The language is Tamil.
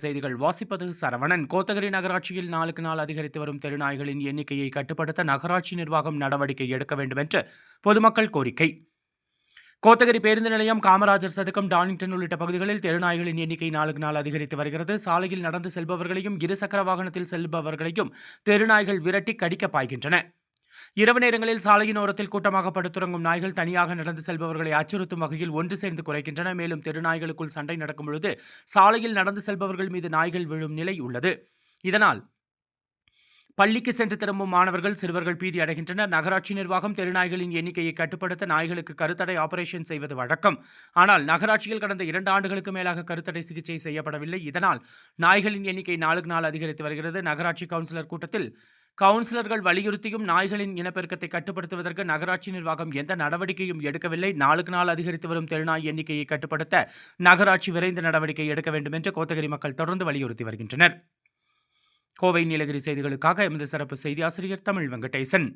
செய்திகள். வாசிப்பது சரவணன். கோத்தகிரி நகராட்சியில் நாளுக்கு நாள் அதிகரித்து வரும் தெருநாய்களின் எண்ணிக்கையை கட்டுப்படுத்த நகராட்சி நிர்வாகம் நடவடிக்கை எடுக்க வேண்டும் என்று பொதுமக்கள் கோரிக்கை. கோத்தகிரி பேருந்து நிலையம் காமராஜர் சதுக்கம் டானிங்டன் உள்ளிட்ட பகுதிகளில் தெருநாய்களின் எண்ணிக்கை நாளுக்கு நாள் அதிகரித்து வருகிறது. சாலையில் நடந்து செல்பவர்களையும் இருசக்கர வாகனத்தில் செல்பவர்களையும் தெருநாய்கள் விரட்டி கடிக்க பாய்கின்றன. இரவு நேரங்களில் சாலையின் ஓரத்தில் கூட்டமாக படுத்துறங்கும் நாய்கள் தனியாக நடந்து செல்பவர்களை அச்சுறுத்தும் வகையில் ஒன்று சேர்ந்து குறைக்கின்றன. மேலும் தெருநாய்களுக்குள் சண்டை நடக்கும் பொழுது சாலையில் நடந்து செல்பவர்கள் மீது நாய்கள் விழும் நிலை உள்ளது. இதனால் பள்ளிக்கு சென்று திரும்பும் மாணவர்கள் சிறுவர்கள் பீதி அடைகின்றனர். நகராட்சி நிர்வாகம் தெருநாய்களின் எண்ணிக்கையை கட்டுப்படுத்த நாய்களுக்கு கருத்தடை ஆபரேஷன் செய்வது வழக்கம். ஆனால் நகராட்சியில் கடந்த இரண்டு ஆண்டுகளுக்கு மேலாக கருத்தடை சிகிச்சை செய்யப்படவில்லை. இதனால் நாய்களின் எண்ணிக்கை நாளுக்கு நாள் அதிகரித்து வருகிறது. நகராட்சி கவுன்சிலர் கூட்டத்தில் கவுன்சிலர்கள் வலியுறுத்தியும் நாய்களின் இனப்பெருக்கத்தை கட்டுப்படுத்துவதற்கு நகராட்சி நிர்வாகம் எந்த நடவடிக்கையும் எடுக்கவில்லை. நாளுக்கு நாள் அதிகரித்து வரும் தெருநாய் எண்ணிக்கையை கட்டுப்படுத்த நகராட்சி விரைந்து நடவடிக்கை எடுக்க வேண்டும் என்று கோத்தகிரி மக்கள் தொடர்ந்து வலியுறுத்தி வருகின்றனர். கோவை நீலகிரி செய்திகளுக்காக எமது சிறப்பு செய்தி ஆசிரியர் தமிழ் வெங்கடேசன்.